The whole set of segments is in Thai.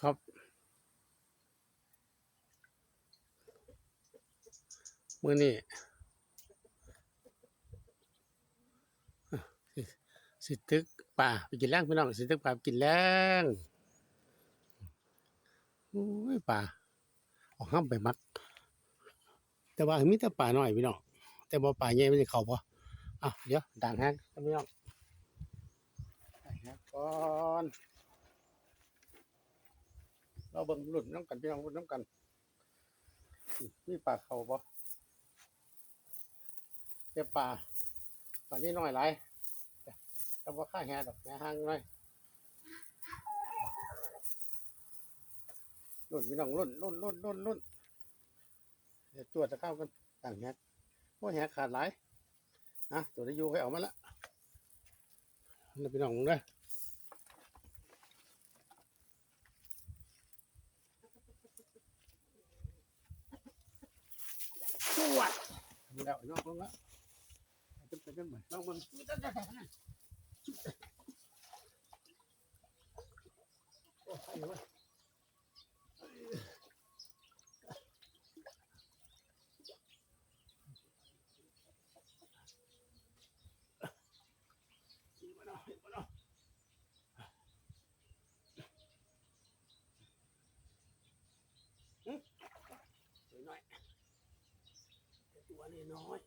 ครับ มื่อนี้สิตึกป่าไปกินแรงพี่น้องสิตึกป่าไปกินแรงโอ้ยป่าออกห้ามไปมัก แต่ว่ามีแต่ป่าน้อยพี่น้องแต่บ่ป่าใหญ่ไม่ได้เข้าบ่อะเดี๋ยวด่างแฮกพี่น้องด่างแฮกก่อน เราเบิ่งหลุดน้ำกันพี่น้องหลุดน้ำกันมีป่าเขาบ่เจ้าป่าป่านี้น้อยหลายแต่ว่าข้าแห่ดอกแห่ห้างน้อยรุ่นพี่น้องรุ่นรุ่นรุ่นรุ่นรุ่นเดี๋ยวตรวจจะเข้ากันต่างแห่ว่าแห่ขาดหลายนะตัวได้อยู่ให้ออกมาละนี่พี่น้องมึงเด้อตรวจ มีแล้วน้องคนละจะเป็นกันเหมือนน้องคนโอ้ยเว้ยมาเนาะมาเนาะตัวน้อยตัว นี้น้อย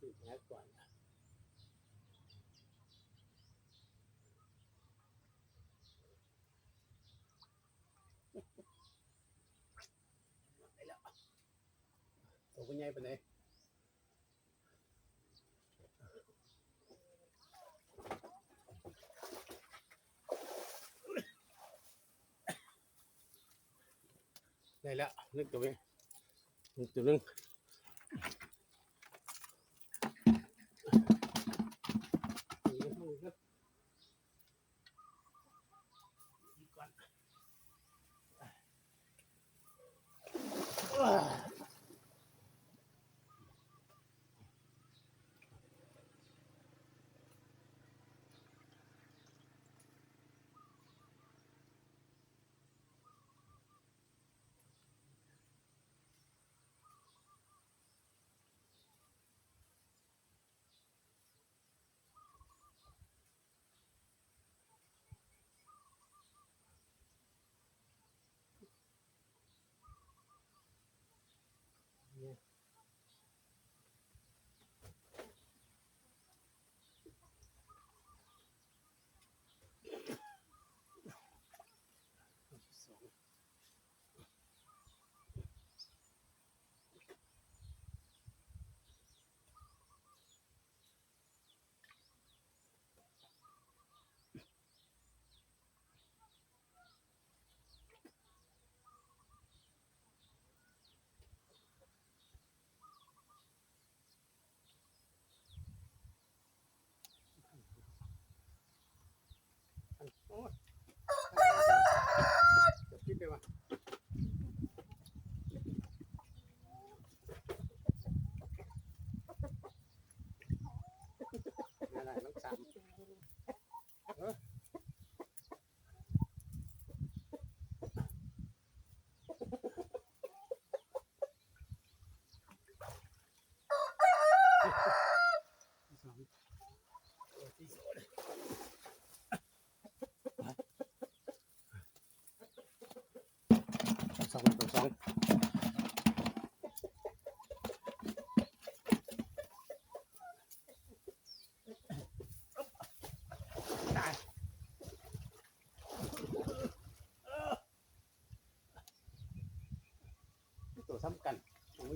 ติดแอปก่อนนะไปแล้วตัวคุณยายไปไหน ได้แล้วนึกตัวนี้นึกตัวนึง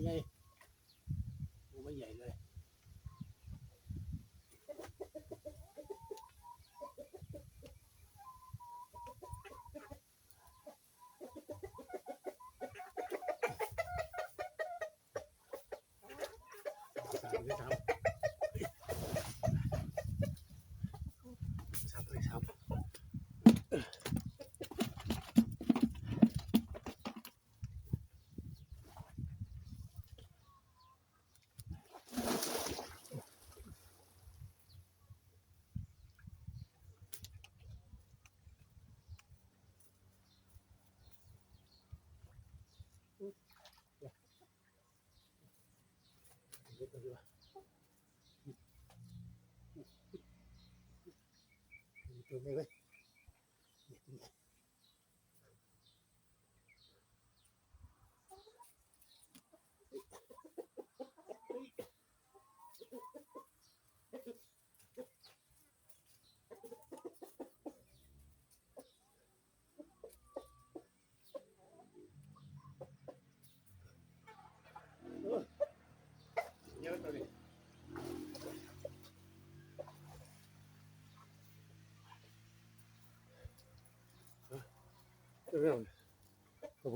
ใหญ่ตัวไม่ใหญ่เลยสามที่สามสาม ดีวะตัวไม่เว้ยเยอะตัวนี้ ตัวนี้ตัวพ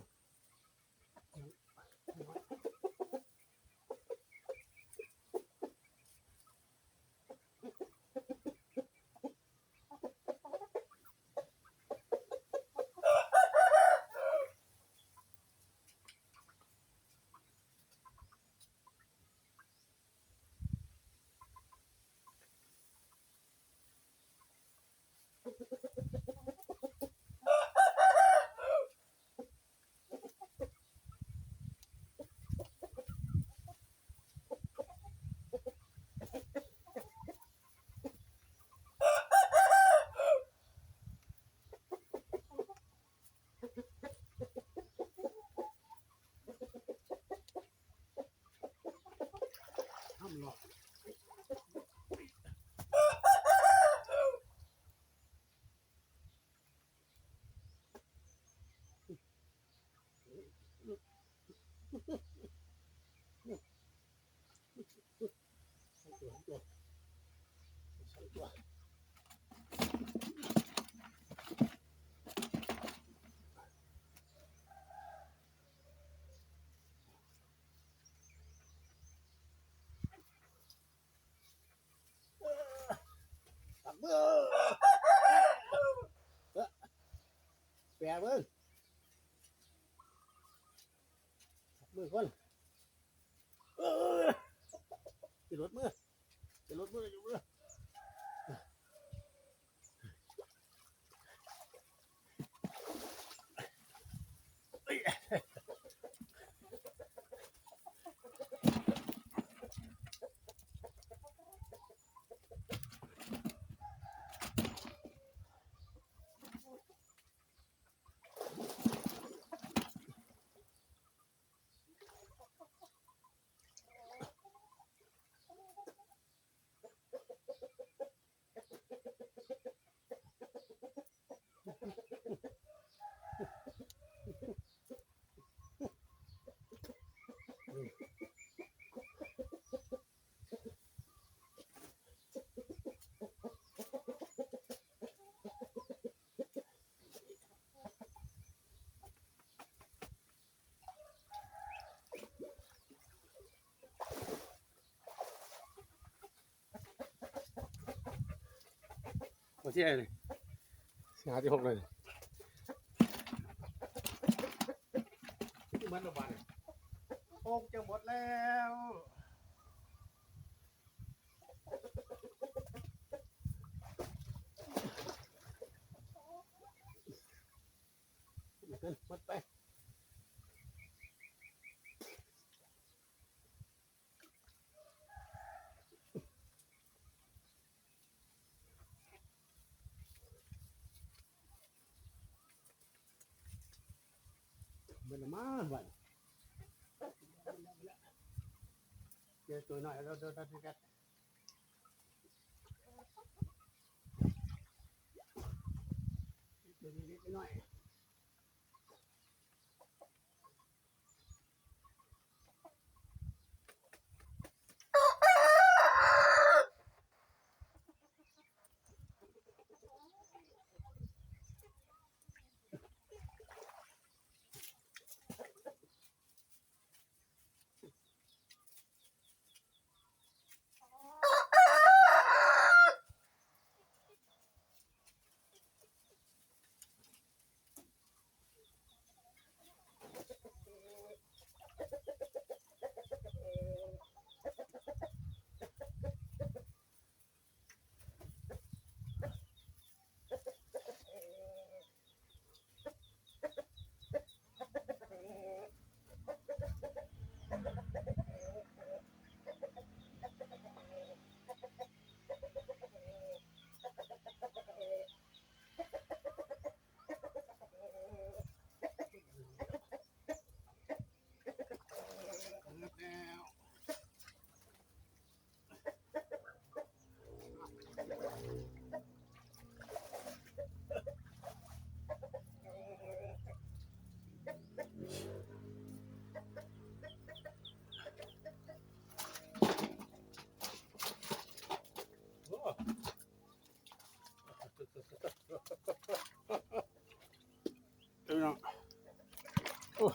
ว จะลดมืออยู่มือ มาที่ไหนเลยสิหาที่หกเลยที่มันระบาดเนี่ยหกจะหมดแล้วเกินหม ดไปมันมาบัดเจอตัวหน่อยเราเราตัดกันเดินนิดหน่อย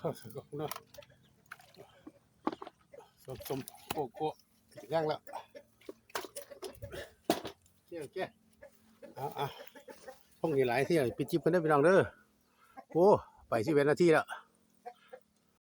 นาะสมสมโกโก้ย่างแล้วเจ้าเจ้าอาเอาพวกนี้หลายเที่ยวปิดจิบกันได้อพี่น้องเด้อโอ้ไปสิเอ็ดนาทีแล้ว